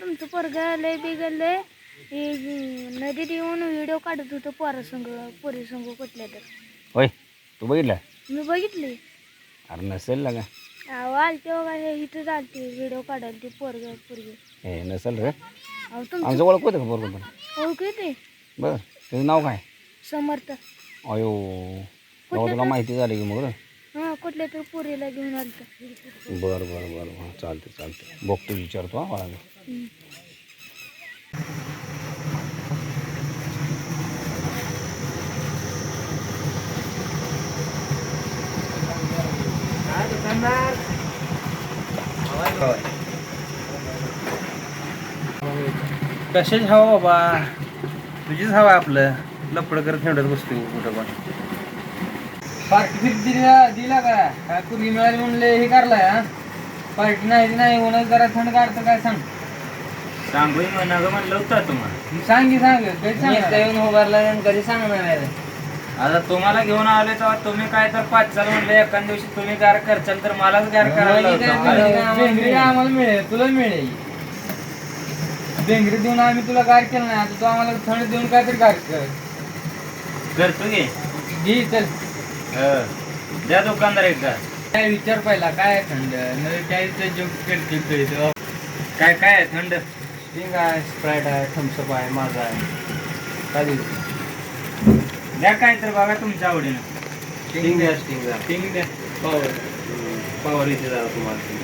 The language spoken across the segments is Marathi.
तुमचं पोरग लय बिघडलंय. नदीत येऊन व्हिडिओ काढत होतं पोरासंग पोरी संग कुठल्या तर. होय तू बघितलं? मी बघितले अरे नसेल लागा अहो आलते बघा हे इथं चालते व्हिडिओ काढायला ते पोरग पोरगे. हे नसेल रे. अहो तुमचं आमचं ओळख होतं का बरोबर पण? ओळख येते बरं त्याचं नाव काय? समर्थ. अयो तेव्हा तुला माहिती झाली की मग रे. हां कुठल्या तर पोरीला घेऊन आलत. बरं बरं बरं. बरं चालते चालते बघतो विचारतो हा मला कशाच हवा बाबा. तुझीच हवा आपलं. लपड करत ठेवत बसतो कुठं पण. पार्टी दिला दिला का? काय पूर्वी मिळाली म्हणले हे करलाय पार्टी नाही नाही म्हणून जरा थंड काढतं काय सांग. सांगू म्हणा ग म्हणलं होतं तुम्हाला. सांग की सांग सांग. येऊन उभारला आणि कधी सांगणार आहे. आता तुम्हाला घेऊन आले तेव्हा तुम्ही काय तर पाच चाल म्हणले एका दिवशी तुम्ही गार करचाल तर मलाच गार करायला लावता. बेंगरी आम्हाला मिळेल. तुला मिळेल. बेंगरी देऊन आम्ही तुला गार केलं नाही आता तू आम्हाला थंड देऊन काहीतरी गार कर. करतो की. घे चल हं. द्या दुकानदार एकदा. काय विचार पहिला काय आहे थंड? नवी चाळीसचा जोक करते कळतो काय काय आहे थंड? ठीक आहे स्प्राईट आहे थम्सअप आहे माझा आहे. देऊ द्या काय तर बघा तुमच्या आवडीनं. स्टिंग द्या स्टिंग द्या. ठीक द्या. पॉवर पॉवर इथे जरा तुम्हाला.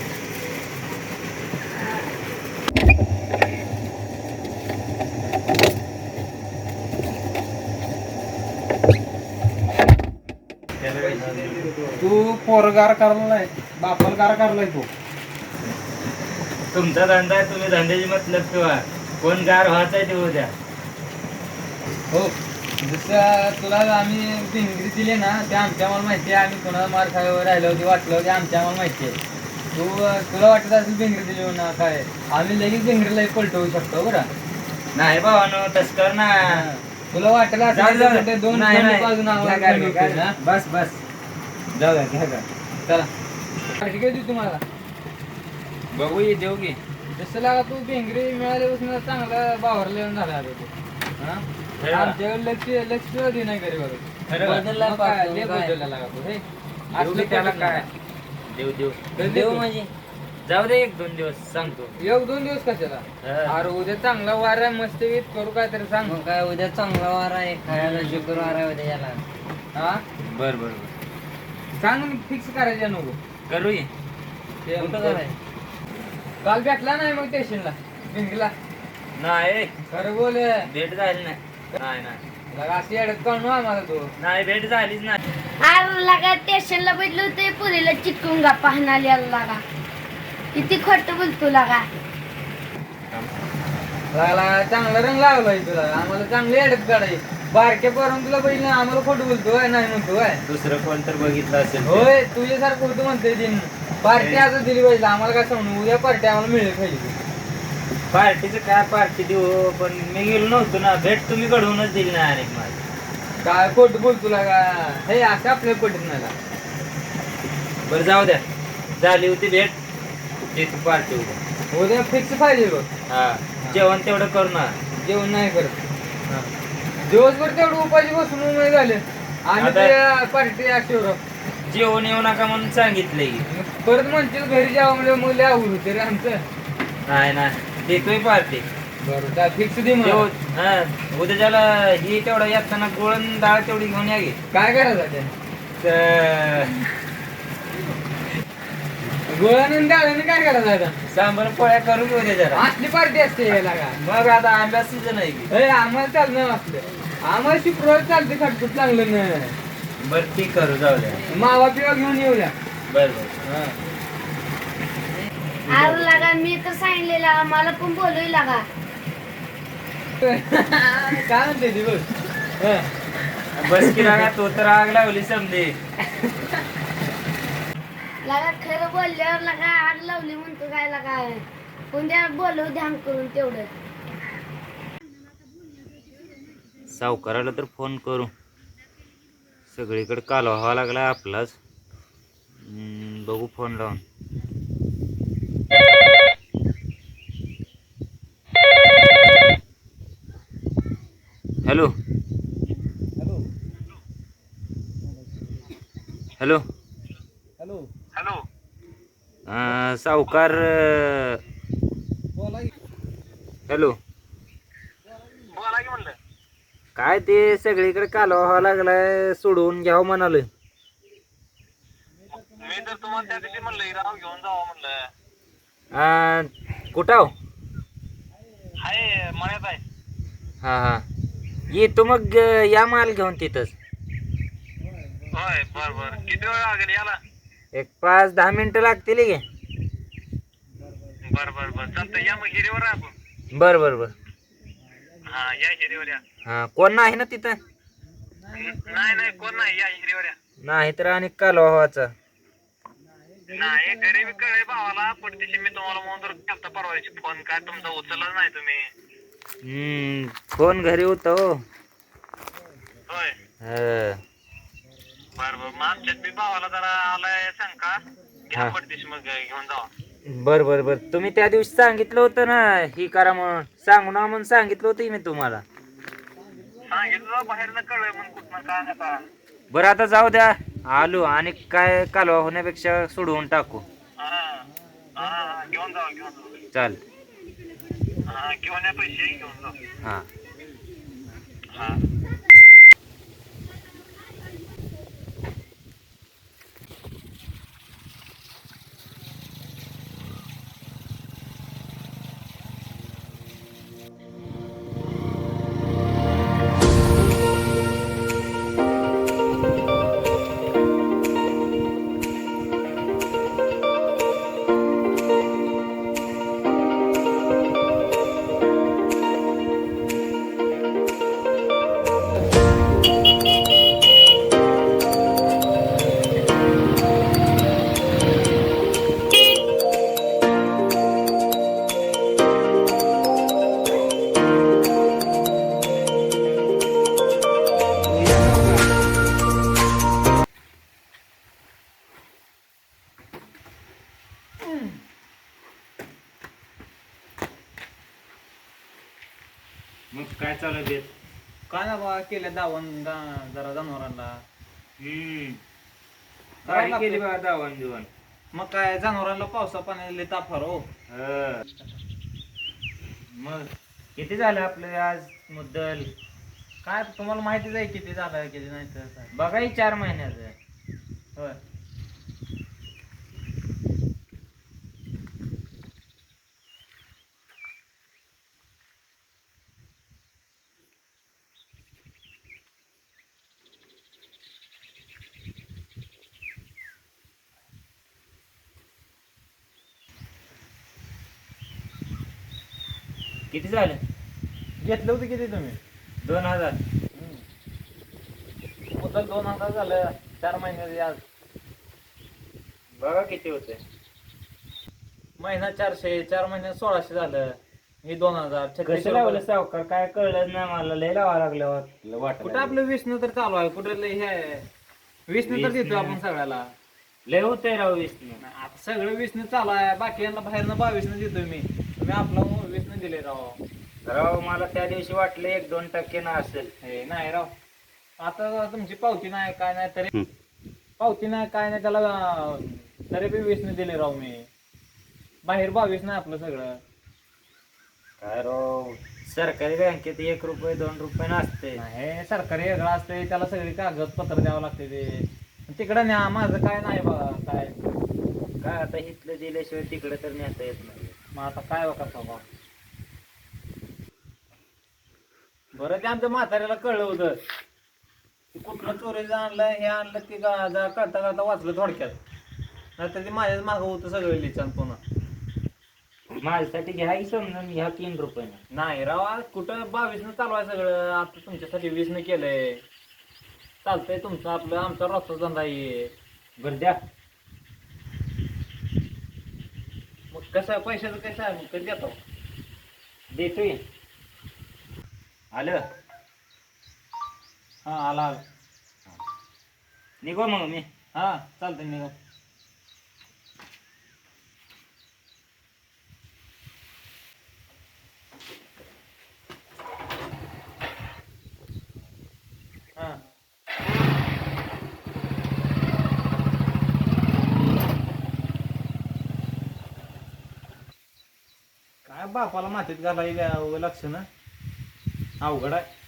तू पोरगार करलाय बापाला गार करलाय तू. तुमचा धंदा आहे तुम्ही धंद्याची मतलब ठेवा. कोण गार व्हायचा ते उद्या हो जसं तुला आम्ही भिंगरी दिली ना ते आमच्या आम्हाला माहिती आहे. आम्ही कोणाला मार खायवर राहिलो होती वाटलं होते आमच्या आम्हाला माहिती आहे. तू तुला वाटत असेल भिंगरी दिली ना काय आम्ही लगेच भिंगरीला पलटवू शकतो बरं. नाही भावानो तस कर ना. तुला वाटलं जाऊ असेल ते दोन नाही. बाजून घ्या, घ्या, घ्या, घ्या. बस बस. जाऊ द्या घ्या का चला. काय देऊ तुम्हाला. बघू ये देऊ की जसं लागा तू भिंगरी मिळाल्यापासून चांगला बावरले झाला आता तू. हा? खरं. आमच्याकडे लक्ष लक्ष दे नाही घरी बघत खरं काय? हे देऊ असलं त्याला काय. देऊ देऊ? म्हणजे? जाऊ दे एक दोन दिवस सांगतो. एक दोन दिवस कशाला? हा. अरे उद्या चांगला वार आहे मस्त वीत करू काय तरी सांग. मग काय उद्या चांगला वार आहे खायला शुक्रवार आहे उद्या याला. हा? बर बर बर. सांग फिक्स करायचं नको. करू ये ते कुठं करायचं? काल भेटला नाही मग स्टेशनला. भिंगरीला नाही. खरं बोल. भेट झाली नाही. नाही नाही. लगा अशी अडत कळणू आम्हाला तू. नाही भेट झालीच नाही. अरे लागा स्टेशनला भेटलो होते पुरीला चिटकून गा पाहण्याला लागा. किती खोट बोलतो लागा. लागला चांगला रंग लागलाय तुला. आम्हाला चांगली अडत काढाय बारक्या पोरांना तुला बघितलं आम्हाला खोटं बोलतोय नाही म्हणतोय. दुसरं कोण तर बघितलं असेल ते. होय तुझ्यासारखं होतं म्हणते दिन. पार्टी आता दिली पाहिजे आम्हाला काय सांगू? उद्या पार्टी आम्हाला मिळेल पाहिजे. पार्टीचं काय पार्टी देऊ? पण मी गेलो नव्हतो ना भेट तुम्ही घडवूनच दिली नाही अनेक माझी काय खोट बोल तुला का? हे असं आपल्या पटत नाही का? बरं जाऊ द्या. झाली होती भेट. देतो पार्टी उद्या उद्या फिक्स पाहिजे बघ. हा. जेवण तेवढं करू ना. जेवण नाही करत. दिवसभर तेवढं उपाशी बसून नाही झाले. आणि आता- ते पार्टी अशी जेवण येऊ नका म्हणून सांगितलंय. परत म्हणतील घरी जावं म्हणजे मग लय आवड होते रे आमचं. नाही नाही. देतोय पार्टी. बरं फिक्स दे मला हा उद्या ज्याला ही तेवढा येताना गोळण डाळ तेवढी घेऊन या गे काय करायचं ते तर गोळ्यानं डाळ्यानं काय करायचं आता? सांबर पोळ्या करू की उद्या जरा. असली पार्टी असते याला का? मग आता आंब्या सीजन आहे की. आम्हाला चालणार असलं. आम्हाला शुक्रवार चालते खटपट चांगलं नाही? बरं ती करू जाऊ द्या. मावा पिवा घेऊन येऊया. बर बर. अरे लागा मी तर सांगितलेला मला पण बोलू लागा. काय म्हणते ती बघ? हं. बस की लागा तो तर आग लावली समजे. लागा खरं बोलल्यावर लागा आग लावली म्हणतो काय लागा. उद्या बोलू ध्यान करून तेवढं. सावकाराला तर फोन करू. सगळीकडे कालवा व्हावा लागला आपलाच. बघू फोन लावून. हॅलो. हॅलो. हॅलो. हॅलो. सावकार हॅलो. काय ते सगळीकडे कालवा लागलाय सोडवून घ्यावं म्हणाले मी तर तुम्हाला त्या दिवशी म्हणलं हिराव घेऊन जावं म्हणलं. कुठं आहो? हाय मळ्यात आहे. हा हा. येतो मग अं, या माल घेऊन तिथंच. होय बर बर. किती वेळ लागेल याला एक पाच दहा मिनिटं लागतील की बर बर बर. चालतंय. या मग हिरीवर आपण. बर बर बर. हा या हा कोण नाही ना तिथं? नाही नाही कोण नाही या हिरीवर या नाही तर आणि कालवा व्हावाचा नाही घरी बी कळे भावाला पडदिशी मी तुम्हाला म्हणून केलता परवा दिवशी फोन. काय तुमचा उचललाच नाही तुम्ही. हम्म फोन घरी होता हो. होय. हा. बर बर मग आमच्यात बी भावाला जरा आलाय शंका. घ्या हा. मग घेऊन जावा. बर बर बर. तुम्ही त्या दिवशी सांगितलं होतं ना ही करा म्हणून. सांगू ना म्हणून सांगितलं होतं मी तुम्हाला. सांगितलं बाहेरनं कळलं म्हणून कुठनं काय नका बरं आता जाऊ द्या. आलो आणि काय कालवा होण्यापेक्षा सोडवून टाकू. हा हा हा, घेऊन घेऊन चाल हा घेऊन या पैसे घेऊन जावा हा. हा. मग काय चालू देत? काय ना बा केलं दावण जरा जनावरांना. हम्म. काय काय केली? बा दावण दिवण मग काय जनावरांना पावसा पाण्याला ताफार हो. मग किती झालं आपलं आज मुद्दल? काय तुम्हाला माहितीच आहे किती झालं किती नाही तर काय. बघा ही चार महिन्याचं. होय. किती झालं? घेतलं होतं किती तुम्ही? दोन हजार. मुद्दल दोन हजार झालं? चार महिन्याचे आज. बघा किती होते महिना चारशे चार महिन्यात सोळाशे झालं. हे दोन हजार. कसं लावलं रुपये. सावकार? काय कळलं नाही मला लय लावा लागलं वाटत कुठं आपलं विष्णू तर चालू आहे. कुठं लय हे आहे? विष्णू तर देतो आपण सगळ्याला. लय होतंय राव विष्णू आता सगळं विष्णू चालू आहे. बाकी यांना बाहेरनं बावीसनं देतोय मी. तुम्ही आपला विष्णू दिले राव. राव मला त्या दिवशी वाटलं एक दोन टक्के ना असेल. हे नाही राव. आता तुमची पावती नाही काय नाही तरी हं. पावती नाही काय नाही त्याला तरी बी विष्णू दिले राव मी. बाहेर बावीस नाही आपलं सगळं. काय राव सरकारी बँकेत एक रुपये दोन रुपये नसते. हे सरकारी वेगळं असते त्याला सगळी कागदपत्र द्यावं लागते ते. तिकडं न्या माझं काय नाही बघा काय. काय आता इथलं दिल्याशिवाय तिकडे तर नेता येत नाही. मग आता काय बघा बाबा? बरं ते आमच्या म्हाताऱ्याला कळलं होतं. कुठलं चोरीचं आणलं हे आणलं की गा- जरा कळता कळता वाचलं थोडक्यात. नाहीतर ते माझ्याच मागं होतं सगळं लिचान पुन्हा. माझ्यासाठी घ्या की समजून घ्या तीन रुपये. नाही राव आज कुठं बावीसनं चालू आहे सगळं? आता तुमच्यासाठी वीसनं केलंय. चालतंय तुमचं आपलं आमचा रोजचा धंदा आहे. बरं द्या मग कसं पैशाचं कसं आहे कधी देतो? देतोय. आलं? हा आला आला. निघो मग मी. हा चालतंय निघा काय बापाला मातीत घालायला लक्ष ना? अवघड आहे.